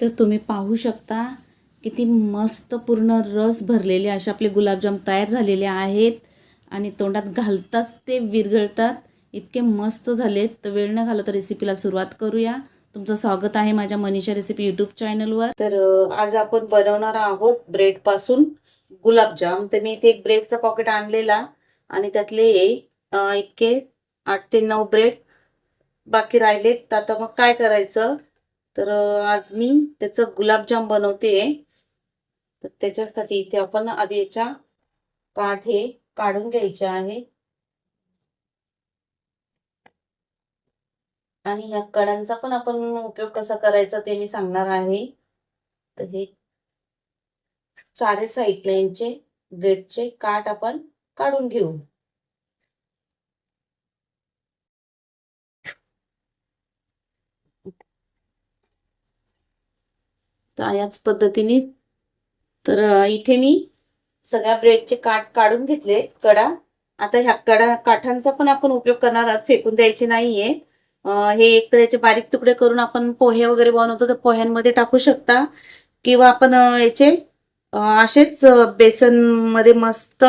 तर तुम्ही पाहू शकता किती मस्त पूर्ण रस भरलेले असे आपले गुलाबजाम तयार झालेले आहेत. आणि तोंडात घालताच ते विरघळतात. इतके मस्त झालेत. तर वेळ न घालत रेसिपीला सुरुवात करूया. तुमचं स्वागत आहे माझ्या मनीषा रेसिपी यूट्यूब चॅनलवर तर आज आपण बनवणार आहोत ब्रेडपासून गुलाबजाम. तर मी इथे एक ब्रेडचा पॉकेट आणलेला आणि त्यातले इतके आठ ते नऊ ब्रेड बाकी राहिलेत. तर आता मग काय करायचं? तर आज मी त्याचं गुलाबजाम बनवते. तर त्याच्यासाठी इथे आपण आधी याच्या काठ हे काढून घ्यायचे आहे. आणि ह्या कड्यांचा पण आपण उपयोग कसा करायचा ते मी सांगणार आहे. तर हे चारही साईडला यांचे ब्रेडचे काठ आपण काढून घेऊ. तर याच पद्धतीने तर इथे मी सगळ्या ब्रेडचे काठ काढून घेतले कडा. आता ह्या कडा काठांचा पण आपण उपयोग करणार आहोत फेकून द्यायचे नाहीये. अ, हे एक तर याचे बारीक तुकडे करून आपण पोहे वगैरे बनवतो तर पोह्यांमध्ये टाकू शकता. किंवा आपण याचे असेच बेसनमध्ये मस्त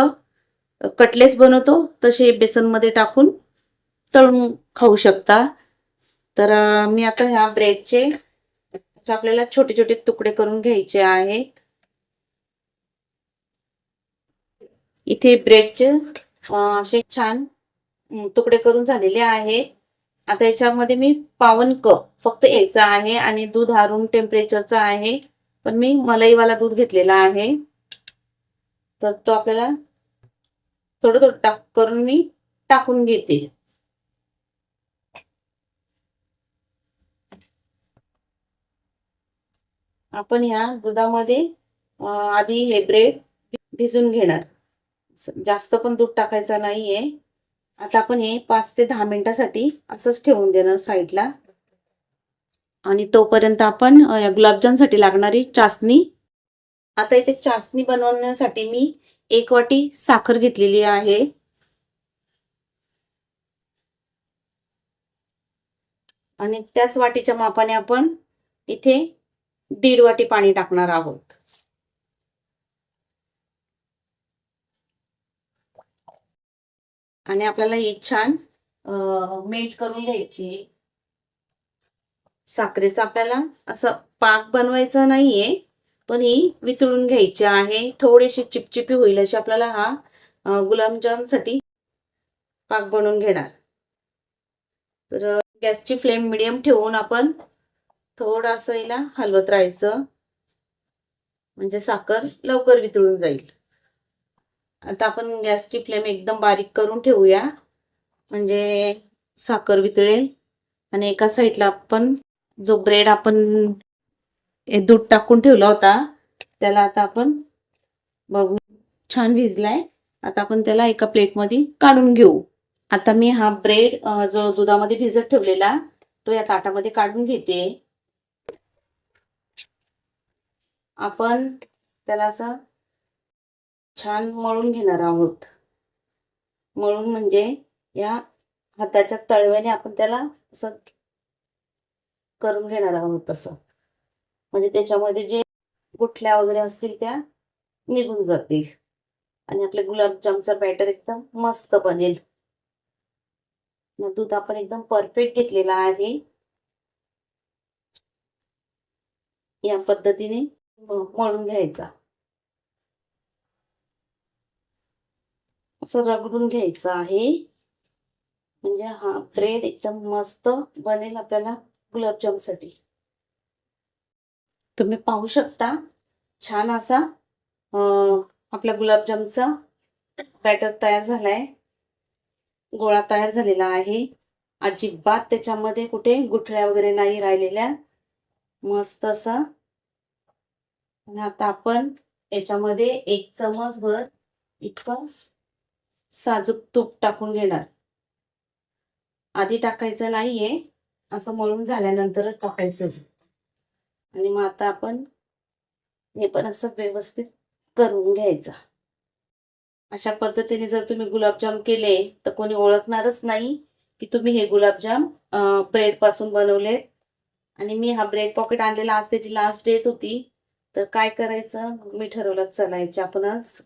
कटलेस बनवतो तसे बेसनमध्ये टाकून तळून खाऊ शकता. तर मी आता ह्या ब्रेडचे तर आपल्याला छोटे छोटे तुकडे करून घ्यायचे आहेत. इथे ब्रेडचे असे छान तुकडे करून झालेले आहेत. आता याच्यामध्ये मी पावन कप फक्त यायचा आहे आणि दूध हा रूम टेम्परेचरचा आहे. पण मी मलईवाला दूध घेतलेला आहे. तर तो आपल्याला थोडं थोडं टाक करून मी टाकून घेते. आपण ह्या दुधामध्ये आधी हे ब्रेड भिजून घेणार. जास्त पण दूध टाकायचं नाहीये. आता आपण हे पाच ते दहा मिनिटासाठी असंच ठेवून देणार साईडला. आणि तोपर्यंत आपण गुलाबजामसाठी लागणारी चासणी. आता इथे चासणी बनवण्यासाठी मी एक वाटी साखर घेतलेली आहे. आणि त्याच वाटीच्या मापाने आपण इथे दीड वाटी पाणी टाकणार आहोत. आणि आपल्याला ही छान मेल्ट करून घ्यायची. साखरेचा आपल्याला असं पाक बनवायचा नाहीये पण ही वितळून घ्यायची आहे. थोडीशी चिपचिपी होईल अशी आपल्याला हा अ, गुलाबजामसाठी पाक बनवून घेणार. तर गॅसची फ्लेम मिडियम ठेवून आपण थोडंसं हिला हलवत राहायचं. म्हणजे साखर लवकर वितळून जाईल. आता आपण गॅसची फ्लेम एकदम बारीक करून ठेवूया. म्हणजे साखर वितळेल. आणि एका साईडला आपण जो ब्रेड आपण दूध टाकून ठेवला होता त्याला आता आपण बघू छान भिजलाय. आता आपण त्याला एका प्लेटमध्ये काढून घेऊ. आता मी हा ब्रेड जो दुधामध्ये भिजत ठेवलेला तो या ताटामध्ये काढून घेते. आपण त्याला असं छान मळून घेणार आहोत. मळून म्हणजे या हाताच्या तळव्याने आपण त्याला असं करून घेणार आहोत तसं. म्हणजे त्याच्यामध्ये जे गुठल्या वगैरे असतील त्या निघून जातील. आणि आपल्या गुलाबजामचा बॅटर एकदम मस्त बनेल. मग दूध आपण एकदम परफेक्ट घेतलेला आहे. या पद्धतीने मळून घ्यायचा. असं रगडून घ्यायचं आहे. म्हणजे हा ब्रेड एकदम मस्त बनेल आपल्याला गुलाबजामसाठी. तुम्ही पाहू शकता छान असा आपल्या आपला गुलाबजामचा बॅटर तयार झालाय. गोळा तयार झालेला आहे. अजिबात त्याच्यामध्ये कुठे गुठळ्या वगैरे नाही राहिलेल्या. मस्त असा आणि आता आपण याच्यामध्ये एक चमच भर इतकं साजूक तूप टाकून घेणार. आधी टाकायचं नाहीये असं मळून झाल्यानंतर टाकायचं. आणि मग आता आपण हे पण असं व्यवस्थित करून घ्यायचं. अशा पद्धतीने जर तुम्ही गुलाबजाम केले तर कोणी ओळखणारच नाही की तुम्ही हे गुलाबजाम ब्रेडपासून बनवले आणि मी हा ब्रेड पॉकेट आणलेला आज त्याची लास्ट डेट होती. तर काय करायचं? मी ठरवलं चलायचे आपण आपणच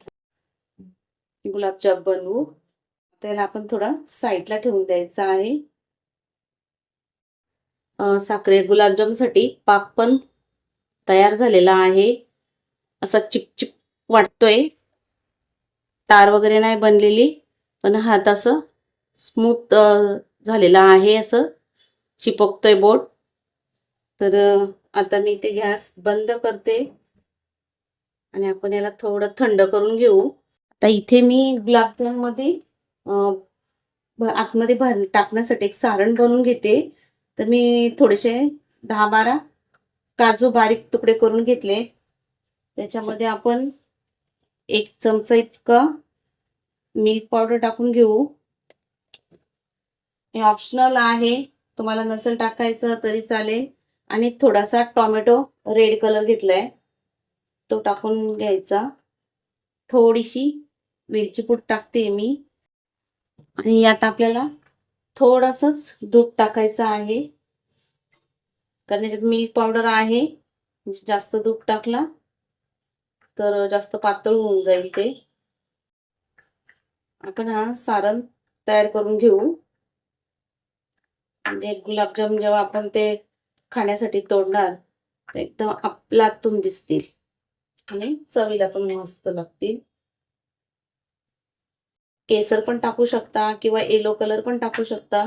गुलाबजाम बनवू. त्याला आपण थोडं साईडला ठेवून द्यायचं आहे. साखरे गुलाबजामसाठी पाक पण तयार झालेला आहे. असा चिपचिप वाटतोय. तार वगैरे नाही बनलेली पण हात असं स्मूथ झालेला आहे असं चिपकतोय बोट. तर आता मी ते गॅस बंद करते. आणि आपण याला थोडं थंड करून घेऊ. आता इथे मी गुलाबजाममध्ये आतमध्ये भर टाकण्यासाठी एक सारण बनवून घेते. तर मी थोडेसे दहा बारा काजू बारीक तुकडे करून घेतले. त्याच्यामध्ये आपण एक चमचा इतकं मिल्क पावडर टाकून घेऊ. हे ऑप्शनल आहे. तुम्हाला नसेल टाकायचं तरी चालेल. आणि थोडासा टोमॅटो रेड कलर घेतलाय. तो टाकून घ्यायचा. थोडीशी वेलची पूड टाकते मी. आणि यात आपल्याला थोडंसंच दूध टाकायचं आहे. कारण याच्यात मिल्क पावडर आहे. जास्त दूध टाकला तर जास्त पातळ होऊन जाईल ते. आपण हा सारण तयार करून घेऊ. म्हणजे गुलाबजाम जेव्हा आपण ते खाण्यासाठी तोडणार तर एकदम आपलातून दिसतील. आणि चवीला पण मस्त लागतील. केसर पण टाकू शकता किंवा येलो कलर पण टाकू शकता.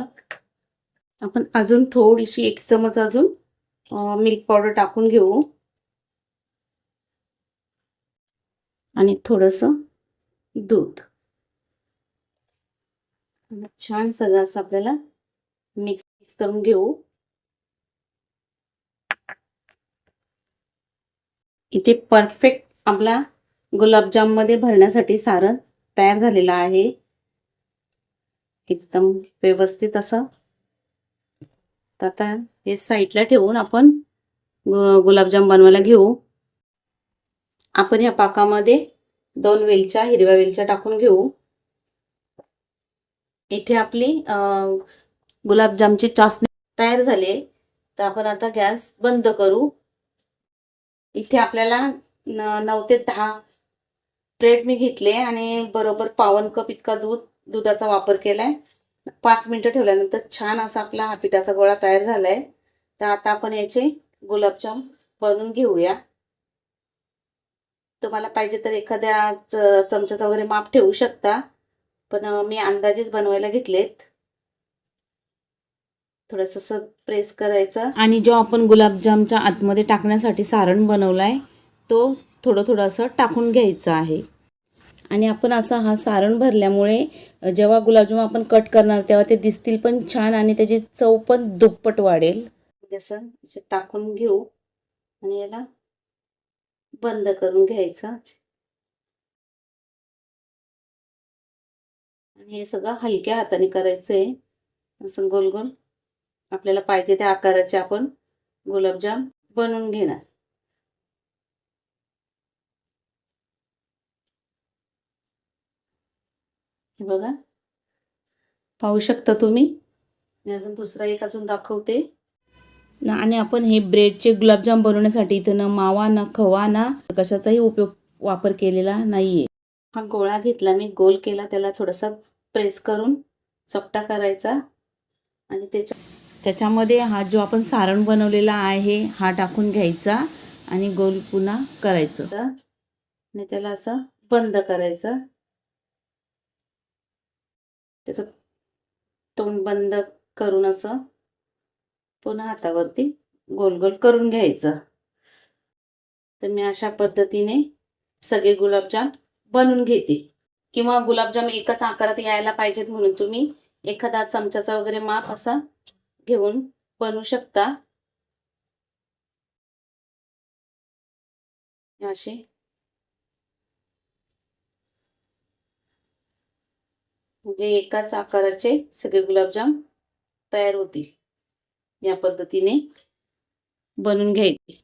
आपण अजून थोडीशी एक चमच अजून मिल्क पावडर टाकून घेऊ. आणि थोडस दूध. छान सगळं असं आपल्याला मिक्स मिक्स करून घेऊ. इथे परफेक्ट आपला गुलाबजाममध्ये भरण्यासाठी सारण तयार झालेलं आहे. एकदम व्यवस्थित असं. तर आता हे साईडला ठेवून आपण गुलाबजाम बनवायला घेऊ. आपण या पाकामध्ये दोन वेलच्या हिरव्या वेलच्या टाकून घेऊ. इथे आपली गुलाबजामची चासणी तयार झाली तर आपण आता गॅस बंद करू. इथे आपल्याला न- नऊ ते दहा ब्रेड मी घेतले आणि बरोबर पावन कप इतका दूध दुधाचा वापर केलाय. पाच मिनिटं ठेवल्यानंतर छान असा आपला हा पिठाचा गोळा तयार झालाय. तर आता आपण याचे गुलाबजाम बनवून घेऊया. तुम्हाला पाहिजे तर एखाद्या च- चमच्याचा वगैरे माप ठेवू शकता. पण मी अंदाजेच बनवायला घेतलेत. थोडस असं प्रेस करायचं. आणि जो आपण गुलाबजामच्या आतमध्ये टाकण्यासाठी सारण बनवलाय तो थोडं थोडं असं टाकून घ्यायचं आहे. आणि आपण असा हा सारण भरल्यामुळे जेव्हा गुलाबजाम आपण कट करणार तेव्हा ते दिसतील पण छान आणि त्याची चव पण दुप्पट वाढेल. जसं असं टाकून घेऊ आणि याला बंद करून घ्यायचं. आणि हे सगळं हलक्या हाताने करायचंय. असं गोल गोल. आपल्याला पाहिजे त्या आकाराचे आपण गुलाबजाम बनवून घेणार. हे बघा. पाहू शकता तुम्ही? मी अजून दुसरा एक अजून दाखवते. ना आणि आपण हे ब्रेडचे गुलाबजाम बनवण्यासाठी इथं ना मावा ना खवा ना कशाचाही उपयोग वापर केलेला नाहीये. हा गोळा घेतला मी गोल केला त्याला थोडासा प्रेस करून चपटा करायचा आणि त्याच्या त्याच्यामध्ये हा जो आपण सारण बनवलेला आहे हा टाकून घ्यायचा आणि गोल पुन्हा करायचं. आणि त्याला असं बंद करायचं. त्याचं तोंड बंद करून असं पुन्हा हातावरती गोल गोल करून घ्यायचं. तर मी अशा पद्धतीने सगळे गुलाबजाम बनवून घेते. किंवा गुलाबजाम एकाच आकारात यायला पाहिजेत म्हणून तुम्ही एखादा चमच्याचा वगैरे माप असा घेऊन बनवू शकता. असे. म्हणजे एकाच आकाराचे सगळे गुलाबजाम तयार होतील. या पद्धतीने बनवून घ्यायचे.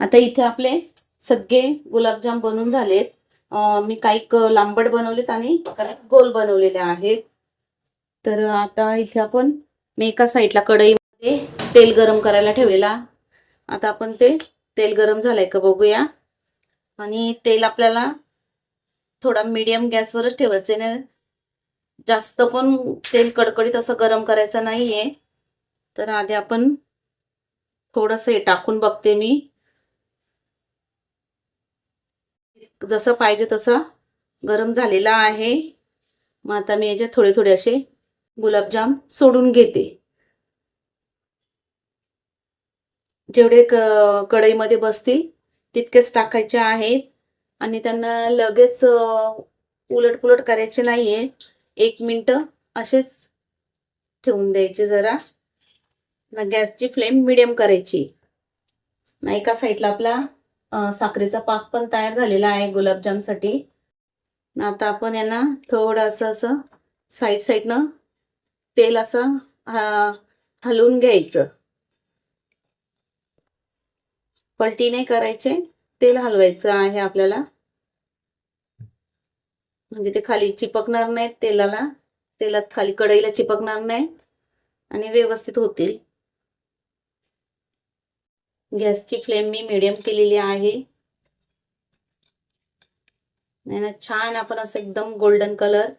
आता इथे आपले सगळे गुलाबजाम बनवून झालेत. मी काही लांबट बनवलेत आणि काही गोल बनवलेले आहेत. तर आता इथे आपण मी एका साईडला कढईमध्ये तेल गरम करायला ठेवलेला. आता आपण ते तेल गरम झालंय का बघूया. आणि तेल आपल्याला थोडा मीडियम गॅसवरच ठेवायचं आहे. ना जास्त पण तेल कडकडीत असं गरम करायचं नाही आहे तर आधी आपण थोडंसं हे टाकून बघते मी. जसं पाहिजे तसं गरम झालेला आहे. मग आता मी याच्यात थोडे थोडे असे गुलाबजाम सोडून घेते. जेवढे क कढईमध्ये बसतील तितकेच टाकायचे आहेत. आणि त्यांना लगेच उलट पुलट करायचे नाहीये. एक मिनटं असेच ठेवून द्यायचे जरा. ना गॅसची फ्लेम मिडियम करायची. ना एका साईडला आपला साखरेचा पाक पण तयार झालेला आहे गुलाबजामसाठी. आता आपण यांना थोडंसं असं साईड साईडनं तेल असं हलवून घ्यायचं. पलटी नाही करायचे तेल हलवायचं आहे आपल्याला. म्हणजे ते खाली चिपकणार नाहीत तेलाला. तेलात खाली कढईला चिपकणार नाही. आणि व्यवस्थित होतील. गॅसची फ्लेम मी मिडियम केलेली आहे. ना छान आपण असं एकदम गोल्डन कलर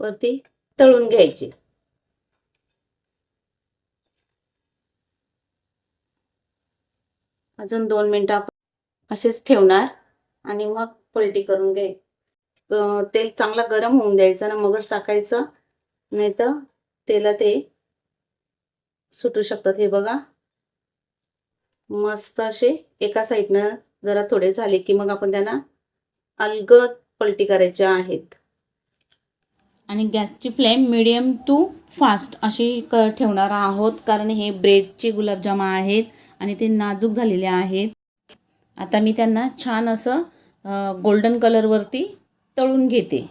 वरती तळून घ्यायची. अजून दोन मिनिटं आपण असेच ठेवणार आणि मग पलटी करून घ्याय तेल चांगला गरम होऊन द्यायचं ना मगच टाकायचं. नाही तर तेला ते सुटू शकतात. हे बघा. मस्त असे एका साईडनं जरा थोडे झाले की मग आपण त्यांना अलगद पलटी करायच्या आहेत. आणि गॅसची फ्लेम मिडियम टू फास्ट अशी क ठेवणार आहोत. कारण हे ब्रेडचे गुलाबजाम आहेत. आणि ते नाजूक झालेले आहेत. आता मी त्यांना छान असं गोल्डन कलरवरती तळून घेते.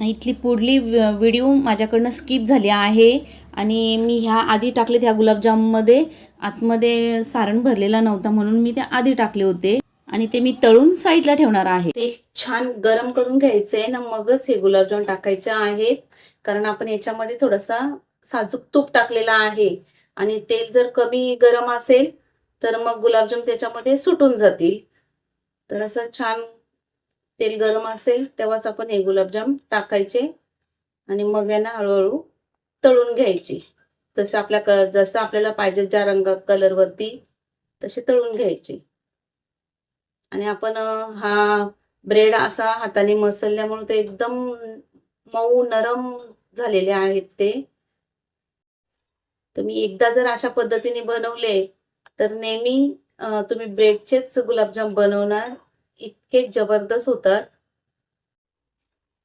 इथली पुढली व्हिडिओ माझ्याकडनं स्किप झाली आहे. आणि मी ह्या आधी टाकले ह्या गुलाबजाममध्ये. आतमध्ये सारण भरलेला नव्हता म्हणून मी त्या आधी टाकले होते. आणि ते मी तळून साईडला ठेवणार आहे. ते छान गरम करून घ्यायचे ना मगच हे गुलाबजाम टाकायचे आहेत. कारण आपण याच्यामध्ये थोडासा साजूक तूप टाकलेला आहे. आणि तेल जर कमी गरम असेल तर मग गुलाबजाम त्याच्यामध्ये सुटून जातील. तर असं छान तेल गरम असेल तेव्हाच आपण हे गुलाबजाम टाकायचे आणि मग यांना हळूहळू तळून घ्यायची. तसं आपल्या क जसं आपल्याला पाहिजे ज्या रंग कलरवरती तसे तळून घ्यायचे. आणि आपण हा ब्रेड असा हाताने मसल्यामुळे ते एकदम मऊ नरम झालेले आहेत ते. तुम्ही एकदा जर अशा पद्धतीने बनवले तर नेहमी तुम्ही ब्रेडचेच गुलाबजाम बनवणार. इतके जबरदस्त होतात.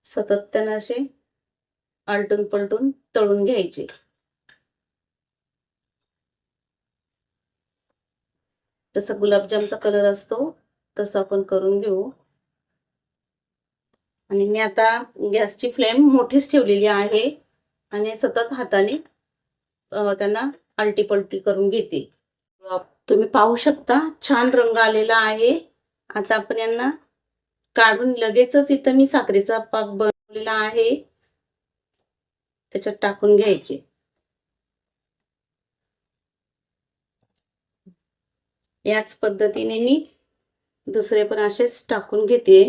सतत त्यांना असे आलटून पलटून तळून घ्यायचे. जसं गुलाबजामचा कलर असतो तसं आपण करून घेऊ. आणि मी आता गॅसची फ्लेम मोठीच ठेवलेली आहे. आणि सतत हाताने त्यांना आलटीपलटी करून घेते. तुम्ही पाहू शकता छान रंग आलेला आहे. आता आपण यांना काढून लगेचच इथं मी साखरेचा पाक बनवलेला आहे. त्याच्यात टाकून घ्यायचे. याच पद्धतीने मी दुसरे पण असेच टाकून घेते.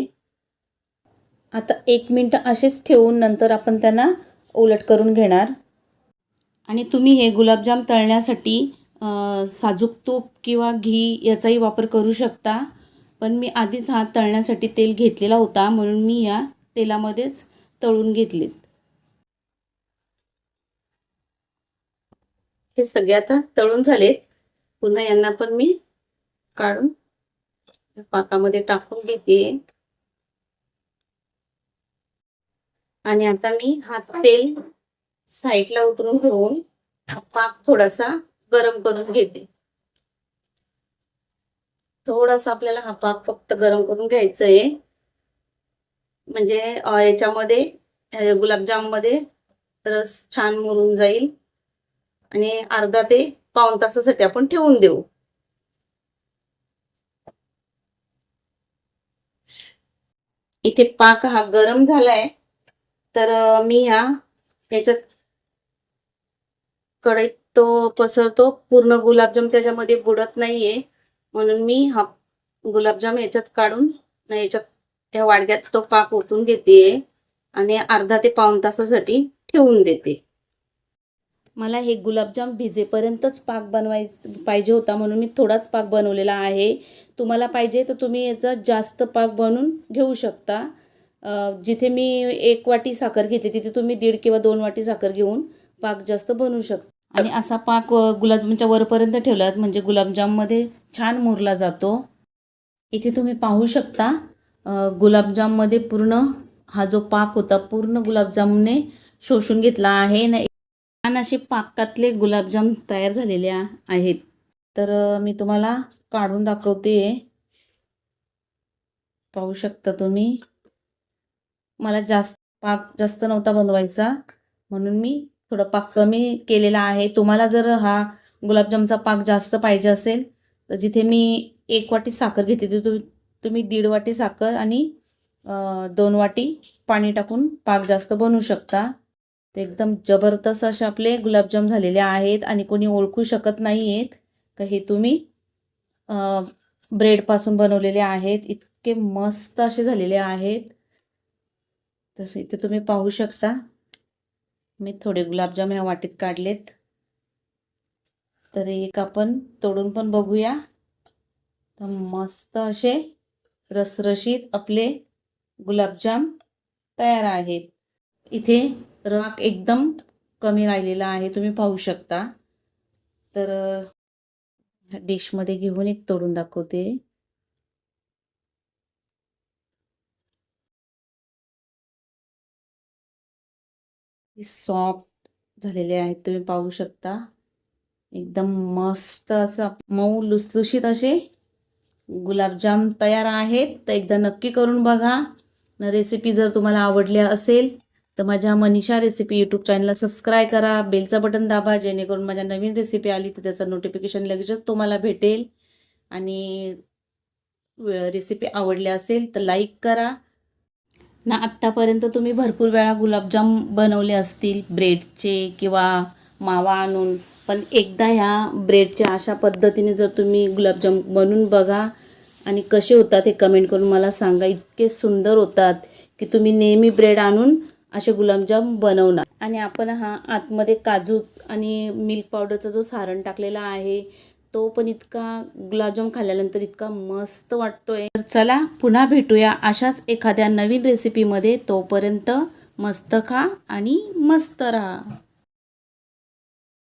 आता एक मिनिट असेच ठेवून नंतर आपण त्यांना उलट करून घेणार. आणि तुम्ही हे गुलाबजाम तळण्यासाठी साजूक तूप किंवा घी याचाही वापर करू शकता. पण मी आधीच हा तळण्यासाठी तेल घेतलेला होता म्हणून मी या तेलामध्येच तळून घेतलेत. हे सगळे आता तळून झालेत. पुन्हा यांना पण मी काढून पाकामध्ये टाकून घेते. आणि आता मी हा तेल साईडला उतरून घेऊन पाक थोडासा गरम करून घेते. थोडासा आपल्याला हा पाक फक्त गरम करून घ्यायचा आहे म्हणजे याच्यामध्ये गुलाबजाममध्ये रस छान मुरून जाईल. आणि अर्धा ते पाऊन तासासाठी आपण ठेवून देऊ. इथे पाक हा गरम झालाय. तर मी ह्या याच्यात कढईत तो पसरतो. पूर्ण गुलाबजाम त्याच्यामध्ये बुडत नाहीये. म्हणून मी हा गुलाबजाम याच्यात काढून याच्यात त्या वाडग्यात तो पाक ओतून घेते आणि अर्धा ते पाऊण तासासाठी ठेवून देते. मला हे गुलाबजाम भिजेपर्यंतच पाक बनवायचं पाहिजे होता म्हणून मी थोडाच पाक बनवलेला आहे. तुम्हाला पाहिजे तर तुम्ही याचा जास्त पाक बनवून घेऊ शकता. जिथे मी एक वाटी साखर घेते तिथे तुम्ही दीड किंवा दोन वाटी साखर घेऊन पाक जास्त बनवू शकता. आणि असा पाक गुलाबजामच्या म्हणजे वरपर्यंत ठेवला म्हणजे गुलाबजाममध्ये छान मुरला जातो. इथे तुम्ही पाहू शकता गुलाबजाममध्ये पूर्ण हा जो पाक होता पूर्ण गुलाबजामने शोषून घेतला आहे. ना छान असे पाकातले गुलाबजाम तयार झालेले आहेत. तर मी तुम्हाला काढून दाखवते. पाहू शकता तुम्ही. मला जास्त पाक जास्त नव्हता बनवायचा म्हणून मी थोडं पाक कमी केलेला आहे. तुम्हाला जर हा गुलाबजामचा पाक जास्त पाहिजे असेल तर जिथे मी एक वाटी साखर घेते तिथे तुम्ही तुम्ही दीड वाटी साखर आणि दोन वाटी पाणी टाकून पाक जास्त बनवू शकता. ते एकदम जबरदस्त असे आपले गुलाबजाम झालेले आहेत आणि कोणी ओळखू शकत नाही आहेत का हे तुम्ही ब्रेडपासून बनवलेले आहेत. इतके मस्त असे झालेले आहेत. तसं इथे तुम्ही पाहू शकता. मी थोडे गुलाबजाम ह्या वाटीत काढलेत. तर एक आपण तोडून पण बघूया. तर मस्त असे रसरशीत आपले गुलाबजाम तयार आहेत. इथे राख एकदम कमी राहिलेला आहे तुम्ही पाहू शकता. तर डिशमध्ये घेऊन एक तोडून दाखवते. सॉफ्ट झालेले आहेत तुम्ही पाहू शकता. एकदम मस्त असं मऊ लुसलुशीत असे गुलाबजाम तयार आहेत. तर एकदा नक्की करून बघा. न रेसिपी जर तुम्हाला आवडल्या असेल तर माझ्या मनीषा रेसिपी यूट्यूब चॅनलला सबस्क्राईब करा. बेलचं बटन दाबा जेणेकरून माझ्या नवीन रेसिपी आली तर त्याचं नोटिफिकेशन लगेचच तुम्हाला भेटेल. आणि रेसिपी आवडली असेल तर लाईक करा. ना आत्तापर्यंत तुम्ही भरपूर वेळा गुलाबजाम बनवले असतील ब्रेडचे किंवा मावा आणून. पण एकदा ह्या ब्रेडच्या अशा पद्धतीने जर तुम्ही गुलाबजाम बनवून बघा आणि कसे होतात हे कमेंट करून मला सांगा. इतके सुंदर होतात की तुम्ही नेहमी ब्रेड आणून असे गुलाबजाम बनवणार. आणि आपण हा आतमध्ये काजू आणि मिल्क पावडरचा जो सारण टाकलेला आहे तो पण इतका गुलाबजाम खाल्ल्यानंतर इतका मस्त वाटतोय. तर चला पुन्हा भेटूया अशाच एखाद्या नवीन रेसिपीमध्ये तोपर्यंत मस्त खा आणि मस्त राहा.